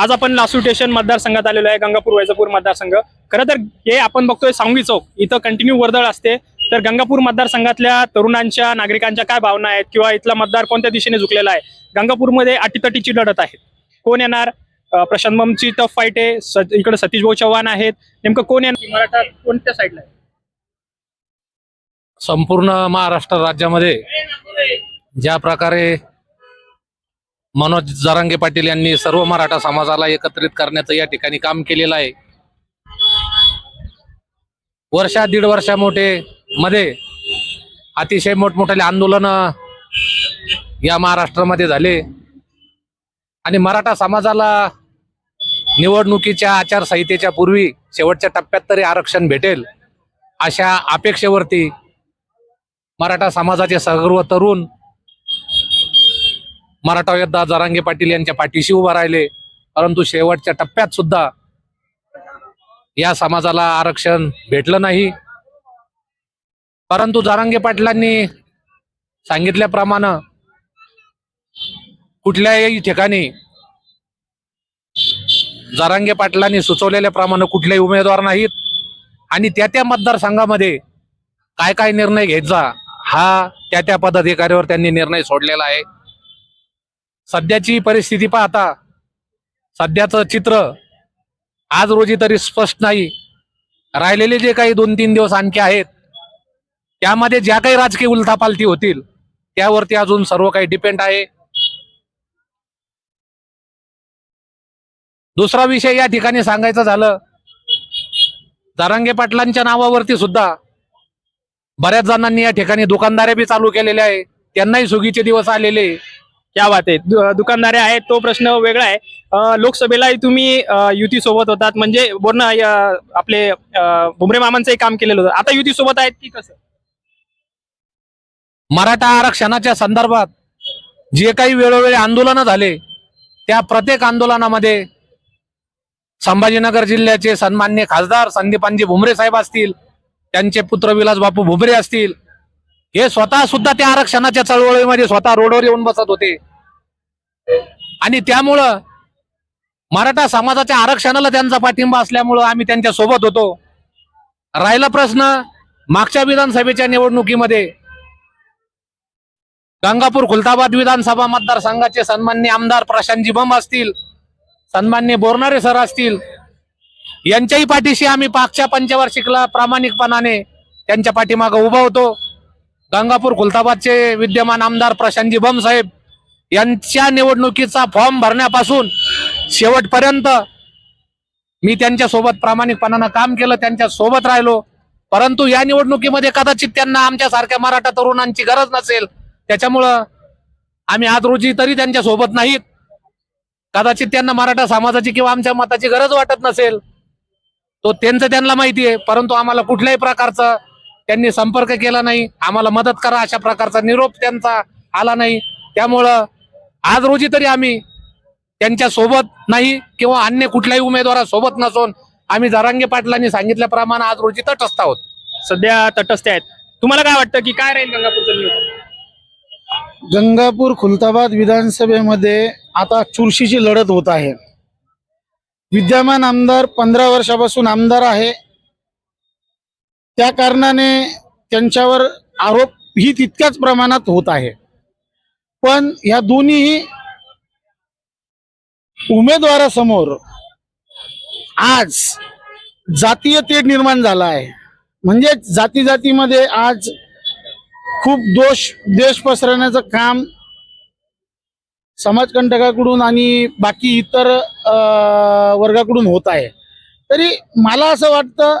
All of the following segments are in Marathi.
आज आपण लासू स्टेशन मतदारसंघात आलेलो आहे गंगापूर वैजापूर मतदारसंघ. खरं तर हे आपण बघतोय सांगवी चौक. इथं कंटिन्यू वर्दळ असते. तर गंगापूर मतदारसंघातल्या तरुणांच्या नागरिकांच्या काय भावना आहेत? किंवा इथला मतदार कोणत्या दिशेने झुकलेला आहे? गंगापूरमध्ये अटीतटीची लढत आहे. कोण येणार? प्रशांत बमची टफ फाईट आहे. स- इकडे सतीश भाऊ चव्हाण आहेत. नेमकं कोण येणार? मराठा कोणत्या साईडला आहे? संपूर्ण महाराष्ट्र राज्यामध्ये ज्या प्रकारे मनोज जरांगे पाटील यांनी सर्व मराठा समाजाला एकत्रित करण्याचं या ठिकाणी काम केलेलं आहे. वर्षा दीड वर्षा मोठे मध्ये अतिशय मोठमोठाले आंदोलन या महाराष्ट्रामध्ये झाले. आणि मराठा समाजाला निवडणुकीच्या आचारसंहितेच्या पूर्वी शेवटच्या टप्प्यात तरी आरक्षण भेटेल अशा अपेक्षेवरती मराठा समाजाचे सर्व तरुण मराठा योद्धा जरांगे पाटील यांच्या पाठीशी उभा राहिले. परंतु शेवटच्या टप्प्यात सुद्धा या समाजाला आरक्षण भेटलं नाही. परंतु जरांगे पाटलांनी सांगितल्याप्रमाणे कुठल्याही ठिकाणी जरांगे पाटलांनी सुचवलेल्याप्रमाणे कुठलेही उमेदवार नाहीत. आणि त्या त्या मतदारसंघामध्ये काय काय निर्णय घ्यायचा हा त्या त्या पदाधिकाऱ्यावर त्यांनी निर्णय सोडलेला आहे. सध्याची परिस्थिती पाहता सध्याचं चित्र आज रोजी तरी स्पष्ट नाही. राहिलेले जे काही दोन तीन दिवस आणखी आहेत त्यामध्ये ज्या काही राजकीय उलथापालथी होतील त्यावरती अजून सर्व काही डिपेंड आहे. दुसरा विषय या ठिकाणी सांगायचं झालं दारांगे पाटलांच्या नावावरती सुद्धा बऱ्याच जणांनी या ठिकाणी दुकानदारे बी चालू केलेले आहे. त्यांनाही सुगीचे दिवस आलेले. आहे. क्या बात आहे? दुकानदारे आहेत तो प्रश्न वेगळा आहे. लोकसभेलाही तुम्ही युती सोबत होतात. म्हणजे बोलणं आपले भुमरे मामांचंही काम केलेलं होतं. आता युती सोबत आहेत की कसं? मराठा आरक्षणाच्या संदर्भात जे काही वेळोवेळी आंदोलनं झाले त्या प्रत्येक आंदोलनामध्ये संभाजीनगर जिल्ह्याचे सन्मान्य खासदार संदीपानजी भुमरे साहेब असतील त्यांचे पुत्र विलास बापू भुमरे असतील हे स्वतः सुद्धा त्या आरक्षणाच्या चळवळीमध्ये स्वतः रोडवर येऊन बसत होते. आणि त्यामुळं मराठा समाजाच्या आरक्षणाला त्यांचा पाठिंबा असल्यामुळं आम्ही त्यांच्यासोबत होतो. राहिला प्रश्न मागच्या विधानसभेच्या निवडणुकीमध्ये गंगापूर खुलताबाद विधानसभा मतदारसंघाचे सन्मान्य आमदार प्रशांतजी बम असतील सन्मान्य बोरणारे सर असतील यांच्याही पाठीशी आम्ही पाचच्या पंचवार्षिकला प्रामाणिकपणाने त्यांच्या पाठीमागं उभा होतो. गंगापूर खुलताबादचे विद्यमान आमदार प्रशांतजी बमसाहेब यांच्या निवडणुकीचा फॉर्म भरण्यापासून शेवटपर्यंत मी त्यांच्यासोबत प्रामाणिकपणानं काम केलं त्यांच्यासोबत राहिलो. परंतु या निवडणुकीमध्ये कदाचित त्यांना आमच्यासारख्या मराठा तरुणांची गरज नसेल. त्याच्यामुळं आम्ही आज रोजी तरी त्यांच्यासोबत नाहीत. कदाचित त्यांना मराठा समाजाची किंवा आमच्या मताची गरज वाटत नसेल. तो त्यांचं त्यांना माहिती आहे परंतु आम्हाला कुठल्याही प्रकारचं त्यांनी संपर्क केला नाही. आम्हाला मदत करा अशा प्रकारचा निरोप त्यांचा आला नाही. त्यामुळं आज रोजी तरी आम्ही त्यांच्यासोबत नाही किंवा अन्य कुठल्याही उमेदवारासोबत नसून आम्ही जरांगे पाटलांनी सांगितल्याप्रमाणे आज रोजी तटस्थ आहोत. सध्या तटस्थ आहेत. तुम्हाला काय वाटतं की काय राहील गंगापूरचं गंगापूर खुलताबाद विधानसभेमध्ये आता चुरशीची लढत होत आहे. विद्यमान आमदार पंधरा वर्षापासून आमदार आहे. त्या कारणाने त्यांच्यावर आरोप ही तितक्याच प्रमाणात होत आहे. पण ह्या दोन्ही उमेदवारासमोर आज जातीय तेढ निर्माण झाला आहे म्हणजे जाती जातीमध्ये आज खूप दोष देश पसरवण्याचं काम समाजकंटकाकडून आणि बाकी इतर वर्गाकडून होत आहे. तरी मला असं वाटतं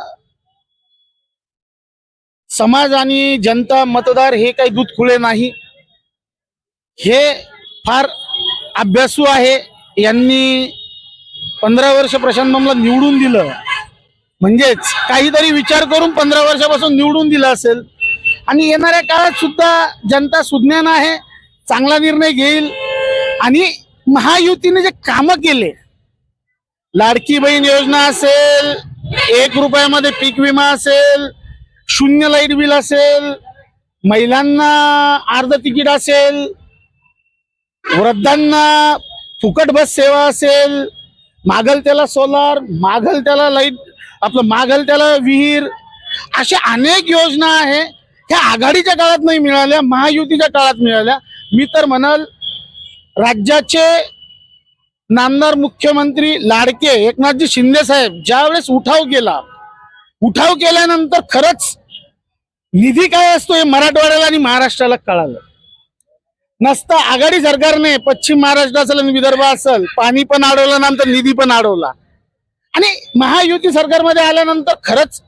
समाज आणि जनता मतदार हे काही दूध खुळे नाही. हे फार अभ्यासू आहे. यांनी पंधरा वर्ष प्रशांत बमला निवडून दिलं. म्हणजेच काहीतरी विचार करून पंधरा वर्षापासून निवडून दिलं असेल. आणि येणाऱ्या काळात सुद्धा जनता सुज्ञान आहे चांगला निर्णय घेईल. आणि महायुतीने जे कामं केले लाडकी बहीण योजना असेल एक रुपयामध्ये पीक विमा असेल शून्य लाइट बिल असेल महिलांना अर्ध तिकीट असेल वृद्धांना फुकट बस सेवा असेल मागल त्याला सोलार मागल त्याला लाइट आपलं मागल त्याला विहीर अशा अनेक योजना आहे. ह्या आघाडीच्या काळात नाही मिळाल्या महायुतीच्या काळात मिळाल्या. मी तर म्हणाल राज्याचे नामदार मुख्यमंत्री लाडके एकनाथजी शिंदे साहेब ज्यावेळेस उठाव केला उठाव केल्यानंतर खरंच निधी काय असतो हे मराठवाड्याला आणि महाराष्ट्राला कळालं. नसता आघाडी सरकारने पश्चिम महाराष्ट्र असेल आणि विदर्भ असेल पाणी पण अडवलं नंतर निधी पण अडवला आणि महायुती सरकारमध्ये आल्यानंतर खरंच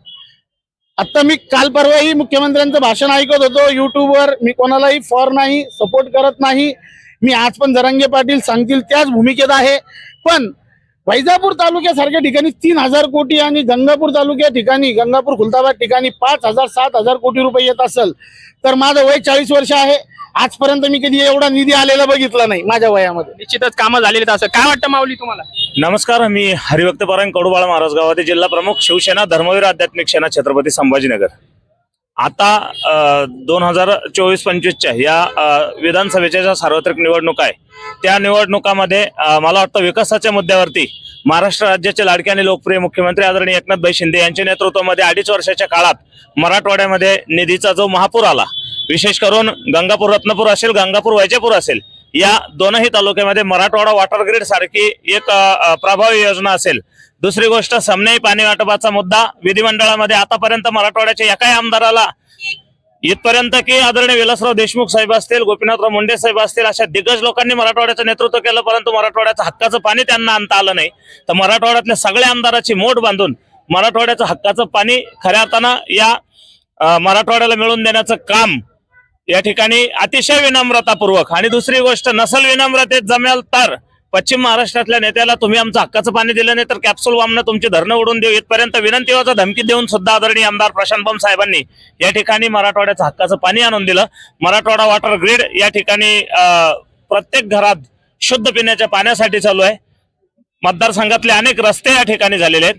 आता मी काल परवाही मुख्यमंत्र्यांचं भाषण ऐकत होतो युट्यूबवर मी कोणालाही फॉर नाही सपोर्ट करत नाही. मी आज पण जरांगे पाटील सांगतील त्याच भूमिकेत आहे. पण वैजापूर तालुक्यासारख्या ठिकाणी तीन हजार कोटी आणि गंगापूर तालुक्या ठिकाणी गंगापूर खुलताबाद ठिकाणी पाच हजार सात हजार कोटी रुपये येत असेल तर माझं वय चाळीस वर्ष आहे. आजपर्यंत मी कधी एवढा निधी आलेला बघितला नाही माझ्या वयामध्ये. निश्चितच कामं झालेली असं. काय वाटतं माऊली तुम्हाला? नमस्कार मी हरिभक्त परायण कडूबाळा महाराज गावातील जिल्हा प्रमुख शिवसेना धर्मवीर आध्यात्मिक सेना छत्रपती संभाजीनगर. आता दोन हजार चोवीस पंचवीसच्या या विधानसभेच्या ज्या सार्वत्रिक निवडणुका आहे त्या निवडणुकामध्ये मला वाटतं विकासाच्या मुद्द्यावरती महाराष्ट्र राज्याचे लाडके आणि लोकप्रिय मुख्यमंत्री आदरणीय एकनाथभाई शिंदे यांच्या नेतृत्वामध्ये अडीच वर्षाच्या काळात मराठवाड्यामध्ये निधीचा जो महापूर आला विशेष करून गंगापूर रत्नपूर असेल गंगापूर वैजापूर असेल या दोनही तालुक्यामध्ये मराठवाडा वॉटर ग्रीड सारखी एक प्रभावी योजना असेल. दुसरी गोष्ट समन्यायी पाणी वाटपाचा मुद्दा विधिमंडळामध्ये आतापर्यंत मराठवाड्याच्या एकाही आमदाराला इथपर्यंत की आदरणीय विलासराव देशमुख साहेब असतील गोपीनाथराव मुंडे साहेब असतील अशा दिग्गज लोकांनी मराठवाड्याचं नेतृत्व केलं परंतु मराठवाड्याचं हक्काचं पाणी त्यांना आणता आलं नाही. तर मराठवाड्यातल्या सगळ्या आमदाराची मोठ बांधून मराठवाड्याचं हक्काचं पाणी खऱ्या अर्थानं या मराठवाड्याला मिळवून देण्याचं काम या ठिकाणी अतिशय विनम्रतापूर्वक. आणि दुसरी गोष्ट नसल विनम्रतेत जमेल तर पश्चिम महाराष्ट्रातल्या नेत्याला तुम्ही आमचं हक्काचं पाणी दिलं नाही तर कॅप्सूल वामनं तुमची धरणं उडून देऊ. इथपर्यंत विनंतीवाचा धमकी देऊन सुद्धा आदरणीय आमदार प्रशांत बंब साहेबांनी या ठिकाणी मराठवाड्याचं हक्काचं पाणी आणून दिलं. मराठवाडा वॉटर ग्रीड या ठिकाणी प्रत्येक घरात शुद्ध पिण्याच्या पाण्यासाठी चालू आहे. मतदारसंघातले अनेक रस्ते या ठिकाणी झालेले आहेत.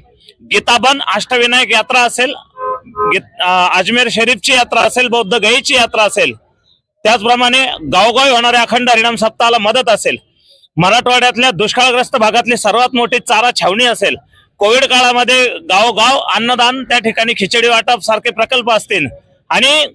गीताबन अष्टविनायक यात्रा असेल अजमेर शरीफची यात्रा असेल बौद्ध गयीची यात्रा असेल त्याचप्रमाणे गावोगावी होणाऱ्या अखंड हरिणाम सप्ताहाला मदत असेल. मराठवाड्यातल्या दुष्काळग्रस्त भागातली सर्वात मोठी चारा छावणी असेल. कोविड काळामध्ये गावोगाव अन्नदान त्या ठिकाणी खिचडी वाटप सारखे प्रकल्प असतील. आणि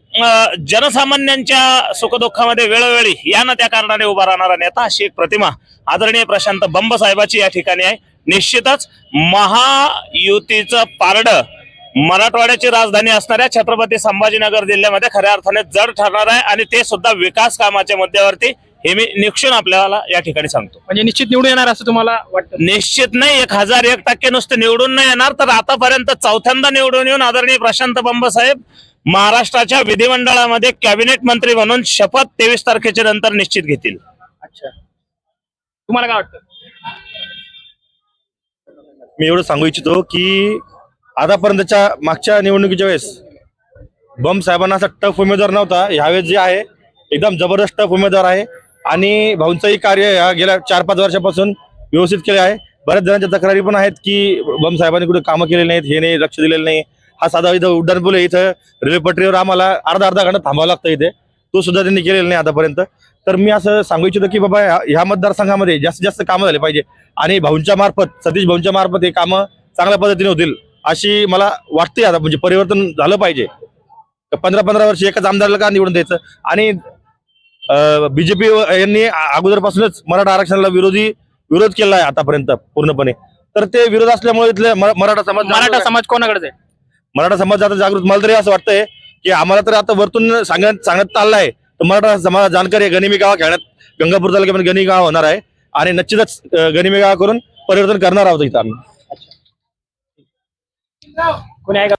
जनसामान्यांच्या सुखदुःखामध्ये वेळोवेळी या ना त्या कारणाने उभा राहणारा नेता अशी एक प्रतिमा आदरणीय प्रशांत बंब साहेबाची या ठिकाणी आहे. निश्चितच महायुतीचं पारडं मराठवाड्याची राजधानी असणाऱ्या छत्रपती संभाजीनगर जिल्ह्यामध्ये खऱ्या अर्थाने जड ठरणार आहे आणि ते सुद्धा विकास कामाच्या मुद्द्यावरती हे मी निक्षून आपल्याला या ठिकाणी सांगतो. म्हणजे निश्चित निवडून येणार असं तुम्हाला वाटतं? निश्चित नाही एक हजार एक टक्के नुसते निवडून नाही येणार तर आतापर्यंत चौथ्यांदा निवडून येऊन आदरणीय प्रशांत बंब साहेब महाराष्ट्राच्या विधिमंडळामध्ये कॅबिनेट मंत्री म्हणून शपथ तेवीस तारखेच्या नंतर निश्चित घेतील. अच्छा. तुम्हाला काय वाटतं? मी एवढं सांगू इच्छितो की आतापर्यंतच्या मागच्या निवडणुकीच्या वेळेस बम साहेबांना असा टफ उमेदवार नव्हता. ह्यावेळेस जे आहे एकदम जबरदस्त टफ उमेदवार आहे. आणि भाऊंचंही कार्य या गेल्या चार पाच वर्षापासून व्यवस्थित केले आहे. बऱ्याच जणांच्या तक्रारी पण आहेत की बम साहेबांनी कुठे कामं केलेली नाहीत हे नाही लक्ष दिलेलं नाही. हा साधा इथं उड्डाणपूल आहे. इथं रेल्वे पटरीवर आम्हाला अर्धा अर्धा घंटा थांबावं लागतं इथे. तो सुद्धा त्यांनी केलेला नाही आतापर्यंत. तर मी असं सांगू इच्छितो की बाबा ह्या- ह्या मतदारसंघामध्ये जास्तीत जास्त कामं झाले पाहिजे. आणि भाऊंच्या मार्फत सतीश भाऊंच्या मार्फत हे कामं चांगल्या पद्धतीने होतील. अशी मला वाटते आता म्हणजे परिवर्तन झालं पाहिजे. पंधरा पंधरा वर्ष एकच आमदाराला का निवडून द्यायचं? आणि बीजेपी यांनी अगोदरपासूनच मराठा आरक्षणाला विरोधी विरोध केला आहे आतापर्यंत पूर्णपणे. तर ते विरोध असल्यामुळे इथले मराठा समाज मराठा समाज कोणाकडे आहे? मराठा समाज आता जागृत मला तरी असं वाटतंय की आम्हाला तर आता वरतून सांगण्यात सांगण्यात चाललंय. तर मराठा समाज जाणकारी आहे गनिमी गाव खेळण्यात गंगापूर तालुक्यामध्ये गणी गाव होणार आहे. आणि निश्चितच अं, गनिमी गाव करून परिवर्तन करणार आहोत इथं आम्ही. कोणी आहे का